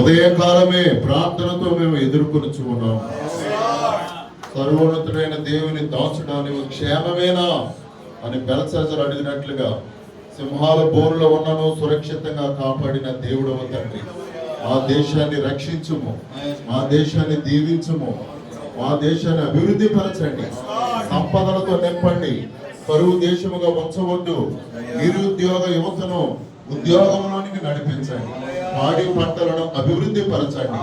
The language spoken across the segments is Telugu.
ఉదయకాలమే ప్రార్థనతో మేము ఎదుర్కొనుచు ఉన్నాం. సర్వోన్నతుడైన దేవుని దాచడానికి క్షేమమేనా అని బెల్సాజర్ అడిగినట్లుగా సింహాల బోరులో ఉన్నను సురక్షితంగా కాపాడిన దేవుడు తండ్రి. మా దేశాన్ని రక్షించుము మా దేశాన్ని దీవించుము మా దేశాన్ని అభివృద్ధి పరచండి సంపదలతో నింపండి కరువు దేశముగా ఉంచవద్దు నిరుద్యోగ యువతను ఉద్యోగంలోనికి నడిపించండి. పాడి పంటలను అభివృద్ధి పరచండి.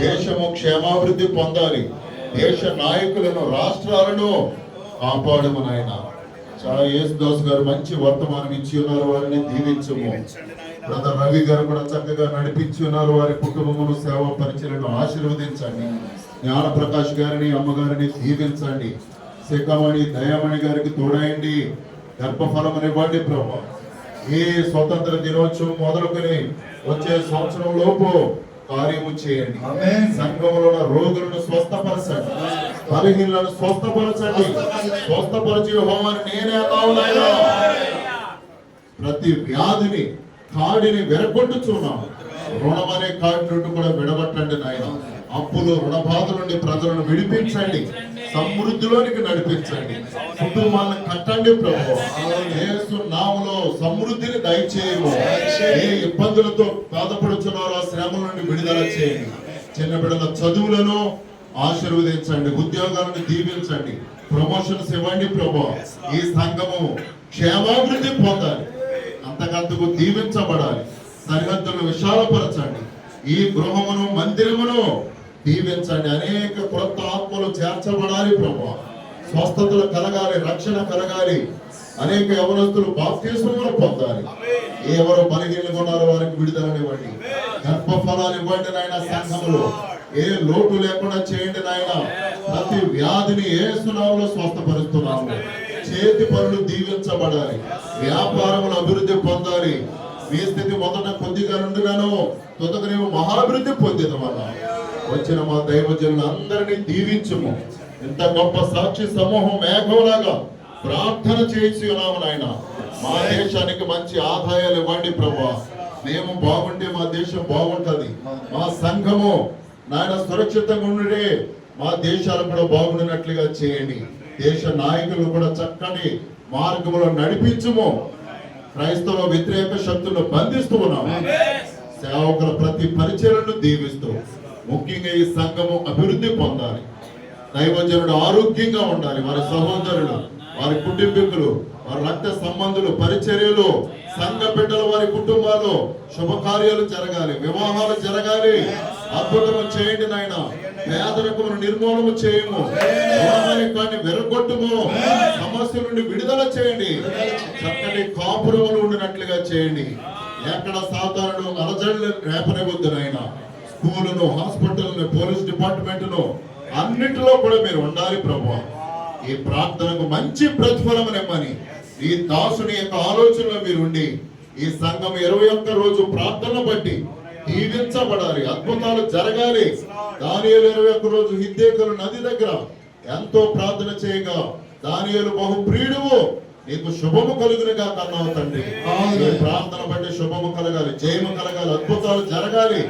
దేశము క్షేమాభివృద్ధి పొందాలి. దేశ నాయకులను రాష్ట్రాలను కాపాడము నాయన. చాలా యేసుదాస్ గారు మంచి వర్తమానం ఇచ్చి ఉన్నారు. వారిని దీవించము. బ్రదర్ రవి గారు కూడా చక్కగా నడిపించి ఉన్నారు. వారి కుటుంబమును సేవ పరిచయలను ఆశీర్వదించండి. జ్ఞాన ప్రకాష్ గారిని అమ్మగారిని దీవించండి. శిఖమణి దయామణి గారికి తోడయండి. గర్భఫలమనివ్వండి ప్రభావం ఈ స్వతంత్ర దినోత్సవం మొదలుకొని వచ్చే సంవత్సరం లోపు కార్యము చేయండి. సంఘంలో ఉన్న రోగులను స్వస్థపరచండి. బలహీనలను స్వస్థపరచండి. స్వస్థపరిచే హోమాన్ని నేనే ప్రతి వ్యాధిని కాడిని విరగొట్టుచున్నాము. రుణం అనే కాడి నుండి కూడా విడగొట్టండి నాయన. అప్పులు రుణ బాధ నుండి ప్రజలను విడిపించండి. సమృద్ధిలోనికి నడిపించండి. కుటుంబాలను కట్టండి ప్రభు. సమృద్ధిని దయచేయము. ఏ ఇబ్బందులతో బాధపడుచున్నారో ఆ శ్రమ నుండి విడుదల చేయండి. చిన్న బిడ్డల చదువులను ఆశీర్వదించండి ఉద్యోగాలను దీవించండి ప్రమోషన్స్ ఇవ్వండి ప్రభు. ఈ సంఘము క్షేమాభివృద్ధి పొందాలి. అంతకంతకు దీవించబడాలి. సరిహద్దులను విశాలపరచండి. ఈ గృహమును మందిరమును దీవించండి. అనేక క్రొత్త ఆత్మలు చేర్చబడాలి ప్రభు. స్వస్థతలు కలగాలి రక్షణ కలగాలి. అనేక యవనస్తులు బాప్తీసములు పొందాలి. ఎవరు బలహీనగా ఉన్నారో వారికి విడుదలనివ్వండి గర్భఫలాలు ఇవ్వండి నాయన సంఘములు. ఏ లోటు లేకుండా చేయండి నాయన. ప్రతి వ్యాధిని ఏ సునాములో స్వస్థపరుస్తున్నాము. చేతి పనులు దీవించబడాలి. వ్యాపారములు అభివృద్ధి పొందాలి. మీ స్థితి మొదట కొద్దిగా నుండిగాను తొదక నీవు మహాభివృద్ధి పొందిన వల్ల వచ్చిన మా దైవజనులు అందరినీ దీవించుము. ఇంత గొప్ప సాక్షి సమూహం మేఘంలాగా ప్రార్థన చేసి ఉన్నాము నాయన. మా దేశానికి మంచి ఆదాయాలు ఇవ్వండి ప్రభా మేము బాగుంటే మా దేశం బాగుంటది. మా సంఘము నాయన సురక్షితంగా ఉండే మా దేశాలు కూడా బాగుండినట్లుగా చేయండి. దేశ నాయకులు కూడా చక్కని మార్గంలో నడిపించుము. క్రైస్తవ వ్యతిరేక శక్తులను బంధిస్తూ ఉన్నాము. సేవకుల ప్రతి పరిచయలను దీవిస్తూ ముఖ్యంగా ఈ సంఘము అభివృద్ధి పొందాలి. దైవజనుడు ఆరోగ్యంగా ఉండాలి. వారి సహోదరులు వారి కుటుంబీకులు వారి రక్త సంబంధులు పరిచర్యలు సంఘ బిడ్డలు వారి కుటుంబాలు శుభకార్యాలు జరగాలి వివాహాలు జరగాలి. అద్భుతము చేయండి నాయన. పేదరికమును నిర్మూలన చేయము. కానీ విరగొట్టుము. సమస్య నుండి విడుదల చేయండి. చక్కటి కాపురములు ఉండినట్లుగా చేయండి. ఎక్కడ సాధారణ అలజడులు రేపనివద్దు నాయన. స్కూలును హాస్పిటల్ను పోలీస్ డిపార్ట్మెంట్ను అన్నిటిలో కూడా మీరు ఉండాలి ప్రభు. ఈ ప్రార్థనకు మంచి ప్రతిఫలం ఇమ్మని ఈ దాసుని యొక్క ఆలోచనలో మీరు ఉండి ఈ సంఘం ఇరవై ఒక్క రోజు ప్రార్థన బట్టి దీవించబడాలి అద్భుతాలు జరగాలి. దానియేలు ఇరవై ఒక్క రోజు హిద్దేకలు నది దగ్గర ఎంతో ప్రార్థన చేయగా దానియేలు బహు ప్రియుడువు నీకు శుభము కలుగునుగా కన్నావు తండ్రి. ప్రార్థన బట్టి శుభము కలగాలి జయము కలగాలి అద్భుతాలు జరగాలి.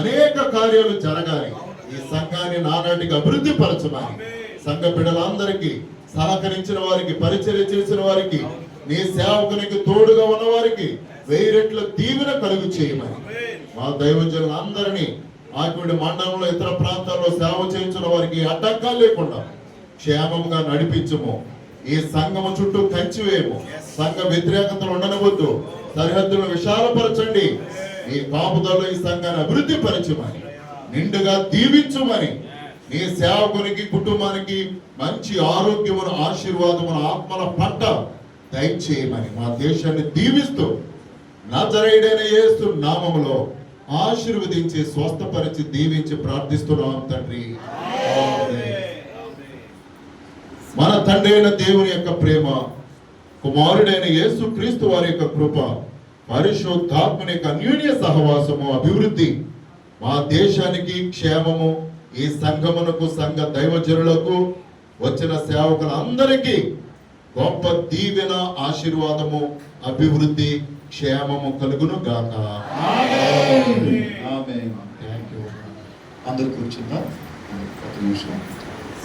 అనేక కార్యాలు జరగాలి. ఈ సంఘాన్ని నానాటికి అభివృద్ధి పరచమని సంఘ బిడ్డలందరికీ సహకరించిన వారికి పరిచర్య చేసిన వారికి నీ సేవకునికి తోడుగా ఉన్న వారికి వెయ్యి రెట్ల దీవెన కలుగు చేయమని. మా దైవజనులందరినీ ఆకివిడి మండలంలో ఇతర ప్రాంతాల్లో సేవ చేయించిన వారికి అడ్డంకాలు లేకుండా క్షేమంగా నడిపించము. ఈ సంఘము చుట్టూ కంచి వేయము. సంఘ వ్యతిరేకతలు ఉండనవద్దు. సరిహద్దులను విశాలపరచండి. ఈ కాపుదల్లో ఈ సంఘాన్ని అభివృద్ధి పరచమని. నిండుగా దీవించుమని. నీ సేవకునికి కుటుంబానికి మంచి ఆరోగ్యమును ఆశీర్వాదమును ఆత్మల పట్ట దయచేయమని. మా దేశాన్ని దీవిస్తూ నజరైడైన యేసు నామములో ఆశీర్వదించి స్వస్థపరిచి దీవించి ప్రార్థిస్తున్నాం తండ్రి. మన తండ్రి అయిన దేవుని యొక్క ప్రేమ కుమారుడైన యేసు క్రీస్తు వారి యొక్క కృప పరిశుద్ధాత్మని యొక్క అన్యోన్య సహవాసము అభివృద్ధి మా దేశానికి క్షేమము ఈ సంఘమునకు సంఘ దైవజనులకు వచ్చిన సేవకులందరికీ గొప్ప దీవెన ఆశీర్వాదము అభివృద్ధి క్షేమము కలుగును గాక అందరు కూర్చుందా. ఒక నిమిషం.